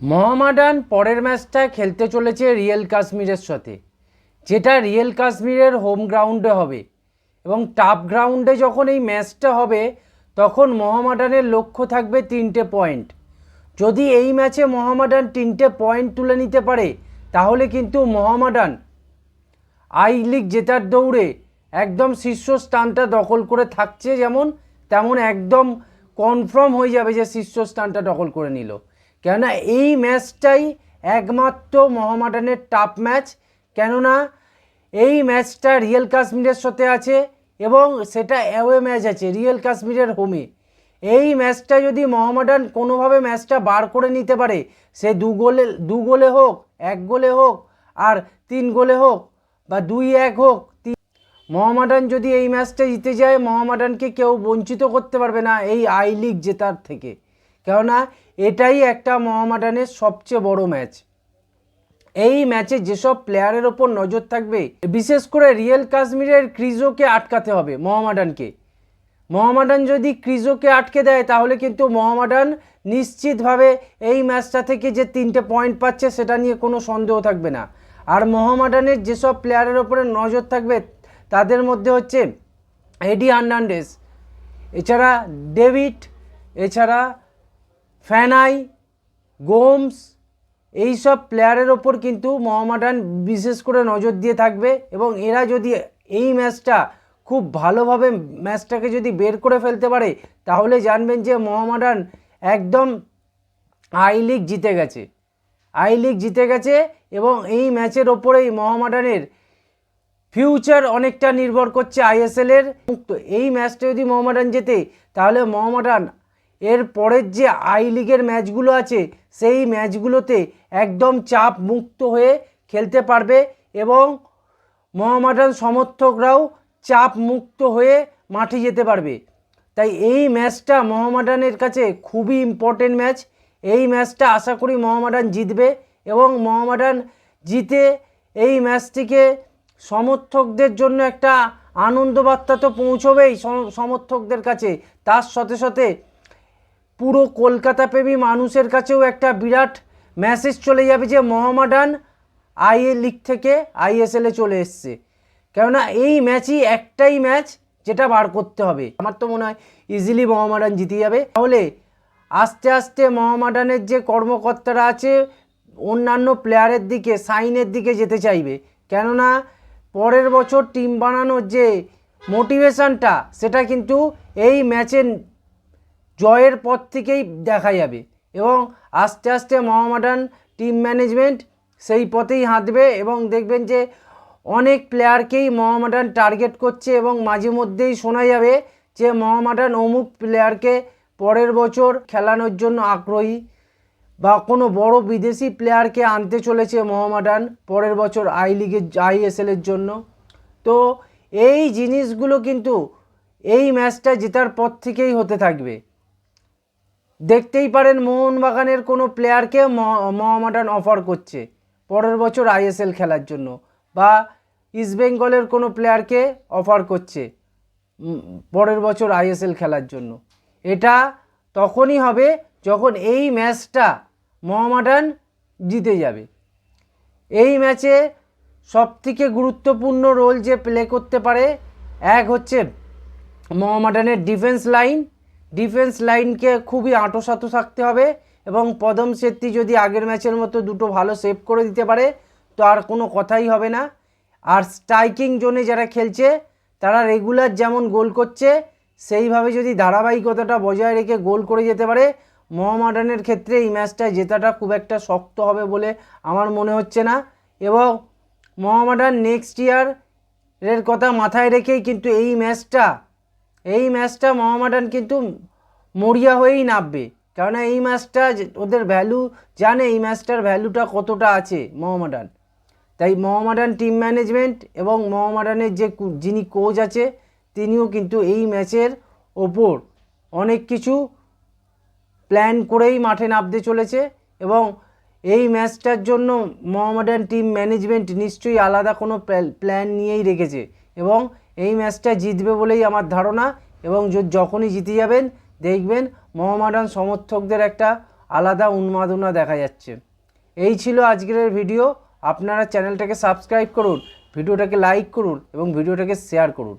মোহামেডান পরের ম্যাচটা খেলতে চলেছে রিয়েল কাশ্মীরের সাথে, যেটা রিয়েল কাশ্মীরের হোম গ্রাউন্ডে হবে এবং টাফ গ্রাউন্ডে যখন এই ম্যাচটা হবে, তখন মহামাডানের লক্ষ্য থাকবে তিনটে পয়েন্ট। যদি এই ম্যাচে মহামাডান তিনটে পয়েন্ট তুলে নিতে পারে, তাহলে কিন্তু মহামাডান আই লিগ জেতার দৌড়ে একদম শীর্ষস্থানটা দখল করে থাকছে যেমন, তেমন একদম কনফার্ম হয়ে যাবে যে শীর্ষস্থানটা দখল করে নিল। কেননা এই ম্যাচটাই একমাত্র মোহামেডানের টাফ ম্যাচ কেননা এই ম্যাচটা রিয়েল কাশ্মীরের সাথে আছে এবং সেটা অ্যাওয়ে ম্যাচ আছে, রিয়েল কাশ্মীরের হোমে এই ম্যাচটা যদি মোহামেডান কোনোভাবে ম্যাচটা বার করে নিতে পারে, সে দু গোলে দু গোলে হোক, এক গোলে হোক আর তিন গোলে হোক বা দুই এক হোক মোহামেডান যদি এই ম্যাচটা জিতে যায়, মোহামেডানকে কেউ বঞ্চিত করতে পারবে না এই আই লিগ জেতার থেকে। কেননা এটাই একটা মোহামেডানের সবচেয়ে বড় ম্যাচ। এই ম্যাচে যেসব প্লেয়ারের ওপর নজর থাকবে, বিশেষ করে রিয়েল কাশ্মীরের ক্রিজোকে আটকাতে হবে মোহামেডানকে। মোহামেডান যদি ক্রিজোকে আটকে দেয়, তাহলে কিন্তু মোহামেডান নিশ্চিতভাবে এই ম্যাচটা থেকে যে তিনটে পয়েন্ট পাচ্ছে, সেটা নিয়ে কোনো সন্দেহ থাকবে না। আর মোহামেডানের যেসব প্লেয়ারের ওপরে নজর থাকবে, তাদের মধ্যে হচ্ছে এডি হার্নান্ডেস এছাড়া ডেভিড, এছাড়া ফ্যানাই, গোমস এই সব প্লেয়ারের ওপর কিন্তু মোহামেডান বিশেষ করে নজর দিয়ে থাকবে এবং এরা যদি এই ম্যাচটা খুব ভালোভাবে ম্যাচটাকে যদি বের করে ফেলতে পারে, তাহলে জানবেন যে মোহামেডান একদম আই লিগ জিতে গেছে। আই লিগ জিতে গেছে এবং এই ম্যাচের ওপরেই মোহামেডানের ফিউচার অনেকটা নির্ভর করছে আইএসএলের এই ম্যাচটা যদি মোহামেডান জেতে, তাহলে মোহামেডান এর পরের যে আই লিগের ম্যাচগুলো আছে, সেই ম্যাচগুলোতে একদম চাপ মুক্ত হয়ে খেলতে পারবে এবং মোহামেডান সমর্থকরাও চাপ মুক্ত হয়ে মাঠে যেতে পারবে। তাই এই ম্যাচটা মোহামেডানের কাছে খুবই ইম্পর্টেন্ট ম্যাচ। এই ম্যাচটা আশা করি মোহামেডান জিতবে এবং মোহামেডান জিতে এই ম্যাচটিকে সমর্থকদের জন্য একটা আনন্দ বার্তা তো পৌঁছবেই সমর্থকদের কাছে। তার সাথে সাথে পুরো কলকাতা প্রেমী মানুষের কাছেও একটা বিরাট মেসেজ চলে যাবে যে মোহামেডান আইএ লিগ থেকে আইএসএলে চলে এসছে। কেননা এই ম্যাচই একটাই ম্যাচ যেটা বার করতে হবে। আমার তো মনে হয় ইজিলি মোহামেডান জিতে যাবে। তাহলে আস্তে আস্তে মোহামেডানের যে কর্মকর্তারা আছে, অন্যান্য প্লেয়ারের দিকে সাইনের দিকে যেতে চাইবে। কেননা পরের বছর টিম বানানোর যে মোটিভেশনটা সেটা কিন্তু এই ম্যাচের জয়ের পর থেকেই দেখা যাবে এবং আস্তে আস্তে মোহামেডান টিম ম্যানেজমেন্ট সেই পথেই হাঁটবে এবং দেখবেন যে অনেক প্লেয়ারকেই মোহামেডান টার্গেট করছে এবং মাঝে মধ্যেই শোনা যাবে যে মোহামেডান অমুক প্লেয়ারকে পরের বছর খেলানোর জন্য আগ্রহী বা কোনো বড় বিদেশি প্লেয়ারকে আনতে চলেছে মোহামেডান পরের বছর আই লিগের আইএসএলের জন্য। তো এই জিনিসগুলো কিন্তু এই ম্যাচটা জেতার পর থেকেই হতে থাকবে। দেখতেই পারেন মোহনবাগানের কোনো প্লেয়ারকে মহ- মোহামেডান অফার করছে। পরের বছর আইএসএল খেলার জন্য বা ইস্টবেঙ্গলের কোনো প্লেয়ারকে অফার করছে পরের বছর আইএসএল খেলার জন্য। এটা তখনই হবে যখন এই ম্যাচটা মোহামেডান জিতে যাবে। এই ম্যাচে সবথেকে গুরুত্বপূর্ণ রোল যে প্লে করতে পারে, এক হচ্ছে মোহামেডানের ডিফেন্স লাইন ডিফেন্স লাইনকে খুবই আঁটোসাঁটো থাকতে হবে এবং পদম সেত্রী যদি আগের ম্যাচের মতো দুটো ভালো সেভ করে দিতে পারে, তো আর কোনো কথাই হবে না। আর স্ট্রাইকিং জোনে যারা খেলছে, তারা রেগুলার যেমন গোল করছে, সেইভাবে যদি ধারাবাহিকতাটা বজায় রেখে গোল করে যেতে পারে মোহামেডানের ক্ষেত্রে এই ম্যাচটা জেতাটা খুব একটা শক্ত হবে বলে আমার মনে হচ্ছে না। এবং মোহামেডান নেক্সট ইয়ার এর কথা মাথায় রেখেই কিন্তু এই ম্যাচটা এই ম্যাচটা মোহামেডান কিন্তু মরিয়া হয়েই নামবে। কেননা এই ম্যাচটা ওদের ভ্যালু জানে এই ম্যাচটার ভ্যালুটা কতটা আছে মোহামেডান। তাই মোহামেডান টিম ম্যানেজমেন্ট এবং মোহামেডানের যে যিনি কোচ আছে, তিনিও কিন্তু এই ম্যাচের ওপর অনেক কিছু প্ল্যান করেই মাঠে নামতে চলেছে এবং এই ম্যাচটার জন্য মোহামেডান টিম ম্যানেজমেন্ট নিশ্চয়ই আলাদা কোনো প্ল্যান নিয়েই রেখেছে এবং এই ম্যাচটা জিতবে বলেই আমার ধারণা এবং যখনই জিতে যাবেন, দেখবেন মোহামেডান সমর্থকদের একটা আলাদা উন্মাদনা দেখা যাচ্ছে। এই ছিল আজকের ভিডিও। আপনারা চ্যানেলটাকে সাবস্ক্রাইব করুন, ভিডিওটাকে লাইক করুন এবং ভিডিওটাকে শেয়ার করুন।